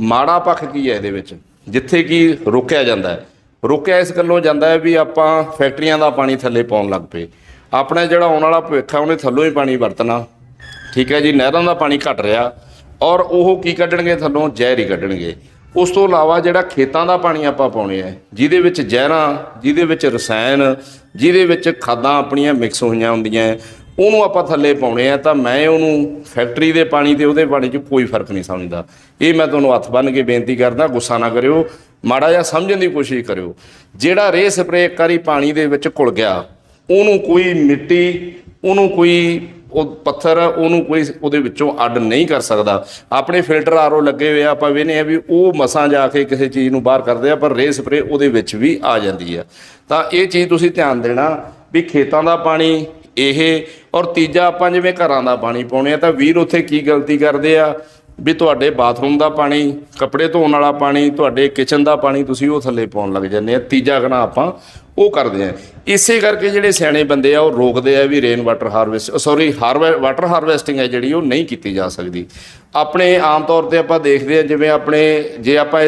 ਮਾੜਾ ਪੱਖ ਕੀ ਹੈ ਇਹਦੇ ਵਿੱਚ? ਜਿੱਥੇ ਕਿ ਰੋਕਿਆ ਜਾਂਦਾ ਹੈ। ਰੋਕਿਆ ਇਸ ਗੱਲੋਂ ਜਾਂਦਾ ਹੈ ਵੀ ਆਪਾਂ ਫੈਕਟਰੀਆਂ ਦਾ ਪਾਣੀ ਥੱਲੇ ਪਾਉਣ ਲੱਗ ਪਏ। ਆਪਣਾ ਜਿਹੜਾ ਆਉਣ ਵਾਲਾ ਭਵਿੱਖ ਹੈ ਉਹਨੇ ਥੱਲੋਂ ਹੀ ਪਾਣੀ ਵਰਤਣਾ। ਠੀਕ ਹੈ ਜੀ ਨਹਿਰਾਂ ਦਾ ਪਾਣੀ ਘਟ ਰਿਹਾ ਔਰ ਉਹ ਕੀ ਕੱਢਣਗੇ ਥੱਲੋਂ? ਜ਼ਹਿਰ ਹੀ ਕੱਢਣਗੇ। ਉਸ ਤੋਂ ਇਲਾਵਾ ਜਿਹੜਾ ਖੇਤਾਂ ਦਾ ਪਾਣੀ ਆਪਾਂ ਪਾਉਣੇ ਆ ਜਿਹਦੇ ਵਿੱਚ ਜ਼ਹਿਰਾਂ ਜਿਹਦੇ ਵਿੱਚ ਰਸਾਇਣ ਜਿਹਦੇ ਵਿੱਚ ਖਾਦਾਂ ਆਪਣੀਆਂ ਮਿਕਸ ਹੋਈਆਂ ਹੁੰਦੀਆਂ ਹੈ, ਉਹਨੂੰ ਆਪਾਂ ਥੱਲੇ ਪਾਉਣੇ ਆ ਤਾਂ ਮੈਂ ਉਹਨੂੰ ਫੈਕਟਰੀ ਦੇ ਪਾਣੀ ਤੇ ਉਹਦੇ ਪਾਣੀ 'ਚ ਕੋਈ ਫ਼ਰਕ ਨਹੀਂ ਸਮਝਦਾ। ਇਹ ਮੈਂ ਤੁਹਾਨੂੰ ਹੱਥ ਬੰਨ੍ਹ ਕੇ ਬੇਨਤੀ ਕਰਦਾ, ਗੁੱਸਾ ਨਾ ਕਰਿਓ। ਮਾੜਾ ਜਿਹਾ ਸਮਝਣ ਦੀ ਕੋਸ਼ਿਸ਼ ਕਰਿਓ। ਜਿਹੜਾ ਰੇ ਸਪਰੇ ਇੱਕ ਵਾਰੀ ਪਾਣੀ ਦੇ ਵਿੱਚ ਘੁਲ ਗਿਆ, ਉਹਨੂੰ ਕੋਈ ਮਿੱਟੀ, ਉਹਨੂੰ ਕੋਈ ਉਹ ਪੱਥਰ, ਉਹਨੂੰ ਕੋਈ ਉਹਦੇ ਵਿੱਚੋਂ ਅੱਡ ਨਹੀਂ ਕਰ ਸਕਦਾ। ਆਪਣੇ ਫਿਲਟਰ ਆਰੋ ਲੱਗੇ ਹੋਏ ਆ, ਆਪਾਂ ਵੇਨੇ ਆ ਵੀ ਉਹ ਮਸਾਂ ਜਾ ਕੇ ਕਿਸੇ ਚੀਜ਼ ਨੂੰ ਬਾਹਰ ਕਰਦੇ ਆ, ਪਰ ਰੇ ਸਪਰੇ ਉਹਦੇ ਵਿੱਚ ਵੀ ਆ ਜਾਂਦੀ ਆ। ਤਾਂ ਇਹ ਚੀਜ਼ ਤੁਸੀਂ ਧਿਆਨ ਦੇਣਾ ਵੀ ਖੇਤਾਂ ਦਾ ਪਾਣੀ ਇਹ ਔਰ ਤੀਜਾ ਆਪਾਂ ਜਿਵੇਂ ਘਰਾਂ ਦਾ ਪਾਣੀ ਪਾਉਣੇ ਆ ਤਾਂ ਵੀਰ ਉੱਥੇ ਕੀ ਗਲਤੀ ਕਰਦੇ ਆ? ਵੀ ਤੁਹਾਡੇ ਬਾਥਰੂਮ ਦਾ ਪਾਣੀ, ਕੱਪੜੇ ਧੋਣ ਵਾਲਾ ਪਾਣੀ, ਤੁਹਾਡੇ ਕਿਚਨ ਦਾ ਪਾਣੀ ਤੁਸੀਂ ਉਹ ਥੱਲੇ ਪਾਉਣ ਲੱਗ ਜਾਂਦੇ ਆ। ਤੀਜਾ ਗਣਾ ਆਪਾਂ ਉਹ ਕਰਦੇ ਆ। ਇਸੇ ਕਰਕੇ ਜਿਹੜੇ ਸਿਆਣੇ ਬੰਦੇ ਆ, ਉਹ ਰੋਕਦੇ ਆ ਵੀ rain water harvest sorry water harvesting ਹੈ ਜਿਹੜੀ, ਉਹ ਨਹੀਂ ਕੀਤੀ ਜਾ ਸਕਦੀ। ਆਪਣੇ ਆਮ ਤੌਰ ਤੇ ਆਪਾਂ ਦੇਖਦੇ ਆ, ਜਿਵੇਂ ਆਪਣੇ, ਜੇ ਆਪਾਂ